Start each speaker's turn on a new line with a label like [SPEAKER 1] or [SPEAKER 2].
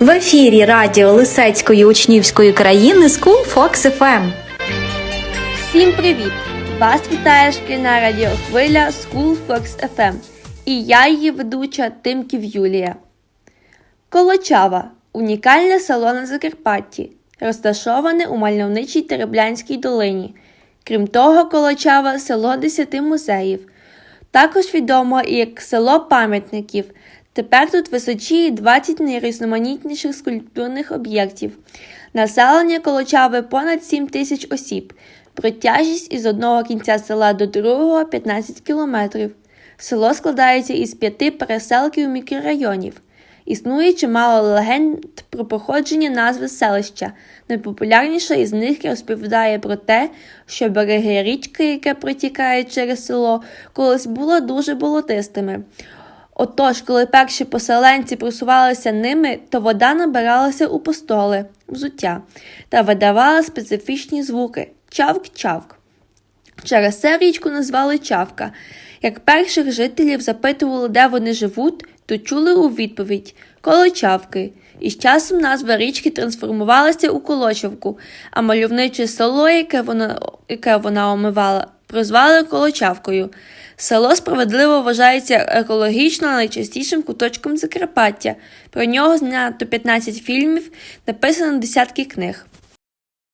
[SPEAKER 1] В ефірі радіо Лисецької учнівської країни School Fox FM.
[SPEAKER 2] Всім привіт! Вас вітає шкільна радіохвиля School Fox FM і я її ведуча Тимків Юлія. Колочава унікальне село на Закарпатті, розташоване у мальовничій Тереблянській долині. Крім того, Колочава село десяти музеїв. Також відомо як село пам'ятників. Тепер тут височіє 20 найрізноманітніших скульптурних об'єктів. Населення Колочави понад 7 тисяч осіб. Протяжність із одного кінця села до другого 15 кілометрів. Село складається із п'яти переселків мікрорайонів. Існує чимало легенд про походження назви селища. Найпопулярніша із них розповідає про те, що береги річки, яка протікає через село, колись були дуже болотистими. Отож, коли перші поселенці просувалися ними, то вода набиралася у постоли, взуття та видавала специфічні звуки чавк-чавк. Через це річку назвали Чавка. Як перших жителів запитували, де вони живуть, то чули у відповідь Колочавки. І з часом назва річки трансформувалася у Колочавку, а мальовниче село, яке вона, яке вона омивала, прозвали Колочавкою. Село справедливо вважається екологічно найчастішим куточком Закарпаття. Про нього знято 15 фільмів, написано десятки книг.